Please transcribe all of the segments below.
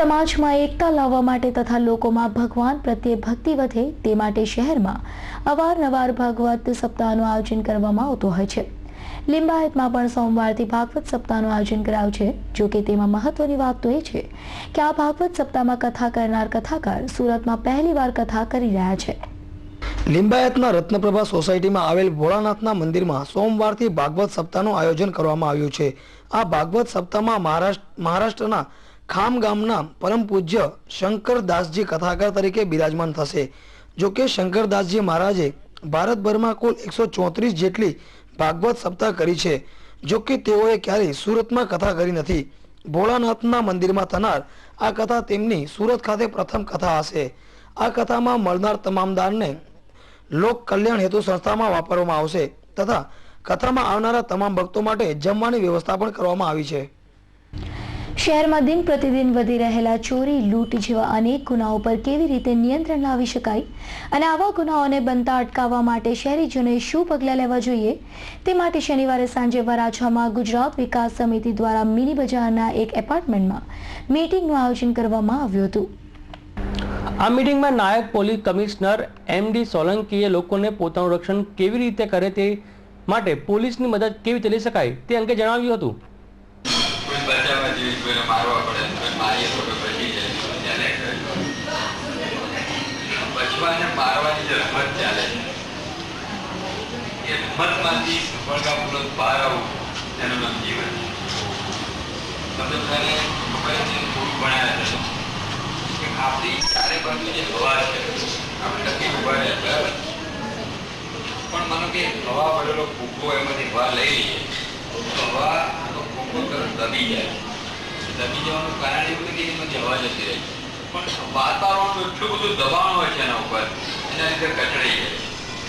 સમાજમાં એકતા લાવવા માટે તથા લોકોમાં ભગવાન પ્રત્યે ભક્તિ વધે તે માટે શહેરમાં અવારનવાર ભાગવત સપ્તાહનું આયોજન કરવામાં આવતું હોય છે. લિંબાયતમાં પણ સોમવારથી ભાગવત સપ્તાહનું આયોજન કરાયું છે. જો કે તેમાં મહત્વની વાત તો એ છે કે આ ભાગવત સપ્તાહમાં કથા કરનાર કથાકાર સુરતમાં પહેલીવાર કથા કરી રહ્યા છે. લિંબાયતના રત્નપ્રભા સોસાયટીમાં આવેલ ભોળાનાથના મંદિરમાં સોમવારથી ભાગવત સપ્તાહનું આયોજન કરવામાં આવ્યું છે. આ ભાગવત સપ્તાહમાં મહારાષ્ટ્ર, મહારાષ્ટ્રના ખામ ગામના પરમ પૂજ્ય શંકરદાસજી કથાકાર તરીકે બિરાજમાન થશે. જો કે શંકરદાસજી મહારાજે ભારતભરમાં કુલ એકસો ચોત્રીસ જેટલી ભાગવત સપ્તાહ કરી છે. જો કે તેઓએ ક્યારેય સુરતમાં કથા કરી નથી. ભોળાનાથના મંદિરમાં થનાર આ કથા તેમની સુરત ખાતે પ્રથમ કથા હશે. આ કથામાં મળનાર તમામ દાનને લોક કલ્યાણ હેતુ સંસ્થામાં વાપરવામાં આવશે તથા કથામાં આવનારા તમામ ભક્તો માટે જમવાની વ્યવસ્થા પણ કરવામાં આવી છે. શહેરમાં દિન પ્રતિદિન વધી રહેલા ચોરી, લૂંટ જેવા અનેક ગુનાઓ પર કેવી રીતે નિયંત્રણ લાવી શકાય અને આવા ગુનાઓને બનતા અટકાવવા માટે શહેરીજનોએ શું પગલાં લેવા જોઈએ તે માટે શનિવારે સાંજે વરાછામાં ગુજરાત વિકાસ સમિતિ દ્વારા મિની બજારના એક એપાર્ટમેન્ટમાં મીટિંગનું આયોજન કરવામાં આવ્યું હતું. આ મીટિંગમાં નાયક પોલીસ કમિશનર એમ ડી સોલંકીએ લોકોને પોતાનું રક્ષણ કેવી રીતે કરે તે માટે પોલીસની મદદ કેવી રીતે લઈ શકાય તે અંગે જણાવ્યું હતું. કોઈને મારવા પડે કોઈ મારીએ તો કોઈ બચી જાય. ત્યારે બચવા મારવાની જે રમત ચાલે એ રમતમાંથી સફળતાપૂર્વક બહાર આવવું એનું નામ જીવન તમે બધાને ખબર છે ભણ્યા છે, કે આપણી ચારે બાજુ જે હવા છે, આપણે ટકી ઊભા રહ્યા બરાબર? પણ માનો કે હવા પડેલો ફૂગો એમાંથી હવા લઈ લઈએ, તો હવા તો ફૂગો તરત દબી જાય. દબી જવાનું કારણ એવું નથી કે એમાંથી હવા જતી રહી પણ વાતાવરણ એટલું બધું દબાણ હોય છે એના ઉપર, એના લીધે કચડાઈ જાય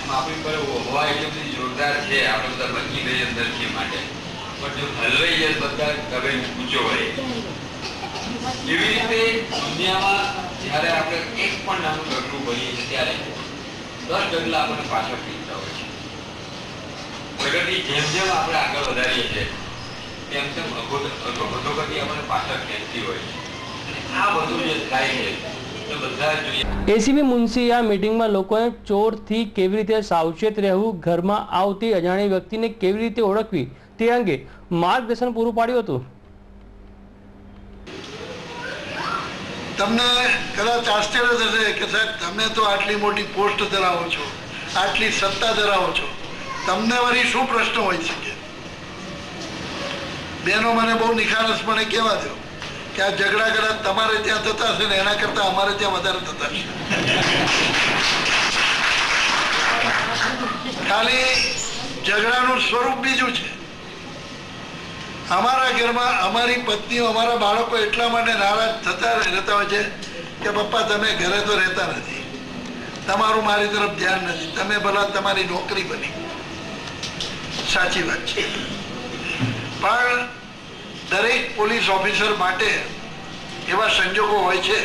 એમ આપણી પર હવા એટલી બધી જોરદાર છે, આપણે બધા બચી ગઈ અંદર છે માટે. પણ જો હલવાઈ જાય બધા દબાઈ ઊંચો વળે એવી રીતે દુનિયામાં જ્યારે આપણે એક પણ નાનું ડગલું ભરીએ છીએ, ત્યારે દસ ડગલા આપણને પાછળ ખેંચતા હોય છે. પ્રગતિ જેમ જેમ આપણે આગળ વધારીએ છીએ તેમ તેમ અધોગતિ આપણને પાછળ ખેંચતી હોય છે. આ બધું જે થાય છે એસીબી મુનસી આ મીટિંગમાં લોકોએ ચોરથી કેવી રીતે સાવચેત રહેવું ઘરમાં આવતી અજાણી વ્યક્તિને કેવી રીતે ઓળખવી તે અંગે માર્ગદર્શન પૂરું પાડ્યું હતું. તમને કદાચ આશ્ચર્ય થશે કે સાહેબ તમે તો આટલી મોટી પોસ્ટ ધરાવો છો આટલી સત્તા ધરાવો છો. તમને વળી શું પ્રશ્ન હોઈ શકે? બેનો મને બહુ નિખારસપણે કહેવા દો કે આ ઝઘડા કદાચ તમારે ત્યાં થતા હશે ને એના કરતા અમારે ત્યાં વધારે થતા હશે. ખાલી ઝઘડાનું સ્વરૂપ બીજું છે. અમારા ઘરમાં અમારી પત્નીઓ, અમારા બાળકો એટલા માટે નારાજ થતા રહેતા હોય છે કે પપ્પા, તમે ઘરે તો રહેતા નથી. તમારું મારી તરફ ધ્યાન નથી. તમે ભલા તમારી નોકરી બની. સાચી વાત છે. પણ દરેક પોલીસ ઓફિસર માટે એવા સંજોગો હોય છે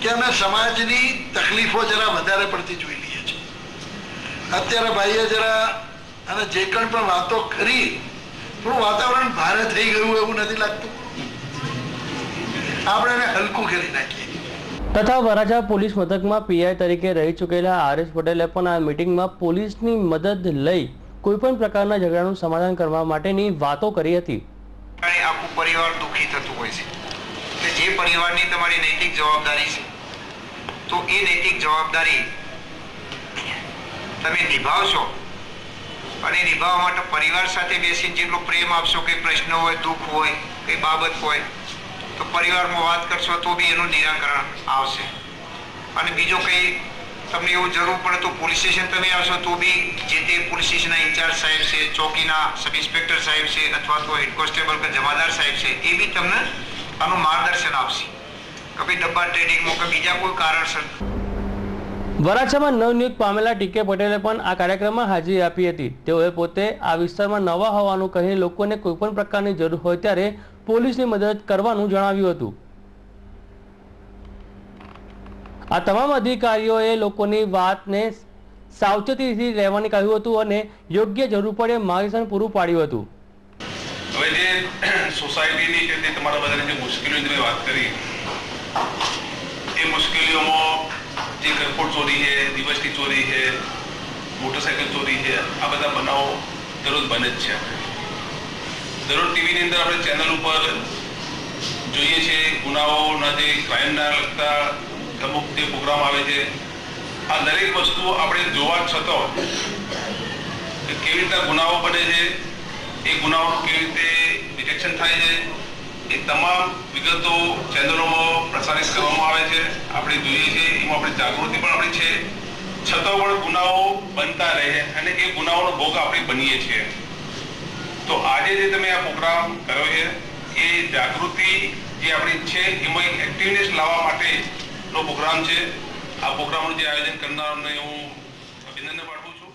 કે અમે સમાજની તકલીફો જરા વધારે પડતી જોઈ લઈએ છીએ. અત્યારે ભાઈએ જરા અને જે કંઈ પણ વાતો કરી, થોડું વાતાવરણ ભારે થઈ ગયું એવું નથી લાગતું. આપણે એને હલકું કરી નાખીએ. તથા વરાછા પોલીસ મથકમાં પીઆઈ તરીકે રહી ચૂકેલા આરએસ પટેલે પણ આ મિટિંગમાં પોલીસની મદદ લઈ કોઈપણ પ્રકારના ઝઘડાનું સમાધાન કરવા માટેની વાતો કરી હતી. આખું પરિવાર દુઃખી થતું હોય છે. કે જે પરિવારની તમારી નૈતિક જવાબદારી છે, તો એ નૈતિક જવાબદારી તમે નિભાવશો. અને નિભાવવા માટે પરિવાર સાથે બેસીને જેટલો પ્રેમ આપશો કે પ્રશ્ન હોય, દુઃખ હોય, કઈ બાબત હોય, તો પરિવારમાં વાત કરશો તો બી એનું નિરાકરણ આવશે. અને બીજો કંઈ તમને એવું જરૂર પડે તો પોલીસ સ્ટેશન તમે આવશો તો બી જે તે પોલીસ સ્ટેશનના ઇન્ચાર્જ સાહેબ છે, ચોકીના સબ ઇન્સ્પેક્ટર સાહેબ છે, અથવા તો હેડ કોન્સ્ટેબલ કે જમાદાર સાહેબ છે, એ બી તમને આનું માર્ગદર્શન આપશે. કભી ડબ્બા ટ્રેડિંગમાં કે બીજા કોઈ કારણસર. વરાછામાં નવનિયુક્ત પામેલા ટીકે પટેલે પણ આ કાર્યક્રમમાં હાજરી આપી હતી. તેઓએ પોતે આ વિસ્તારમાં નવા હોવાનું કહી લોકોને કોઈપણ પ્રકારની જરૂર હોય ત્યારે પોલીસની મદદ કરવાનું જણાવ્યું હતું. આ તમામ અધિકારીઓએ લોકોની વાતને સાવચેતીથી રહેવાની કહ્યું હતું અને યોગ્ય જરૂર પડે માર્ગદર્શન પૂરું પાડ્યું હતું. હવે જે સોસાયટીની કે તે તમારા બધાની જે મુશ્કેલીઓની તમે વાત કરી, એ મુશ્કેલીઓમાં જે ઘરફોડ ચોરી છે, દિવસની ચોરી છે, મોટરસાયકલ ચોરી છે, આ બધા બનાવો દરરોજ બને જ છે. દરરોજ ટીવીની અંદર આપણે ચેનલ ઉપર જોઈએ છીએ ગુનાઓના જે ક્રાઇમના લગતા અમુક તે પ્રોગ્રામ આવે છે, આ દરેક વસ્તુ આપણે જોવા છતાં કેવી રીતના ગુનાઓ બને છે, એ ગુનાઓનું કેવી રીતે ડિટેક્શન થાય છે, એ તમામ વિગતો ચેનલોમાં પ્રસારિત કરવામાં આવે છે, આપણે જોઈએ છીએ, એમાં આપણે જાગૃતિ પણ આપણી છે. છતાં પણ ગુનાઓ બનતા રહે અને એ ગુનાઓનો ભોગ આપણે બનીએ છીએ. તો આજે જે તમે આ પ્રોગ્રામ કર્યો છે, એ જાગૃતિ જે આપણી છે, એમાં એક એક્ટિવનેસ લાવવા માટેનો પ્રોગ્રામ છે. આ પ્રોગ્રામનું જે આયોજન કરનારને હું અભિનંદન પાઠવું છું.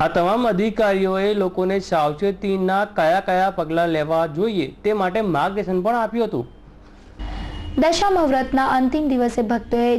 આ તમામ અધિકારીઓએ લોકોને સાવચેતીના કયા કયા પગલાં લેવા જોઈએ તે માટે માર્ગદર્શન પણ આપ્યું હતું. દશામા વ્રતના અંતિમ દિવસે ભક્તોએ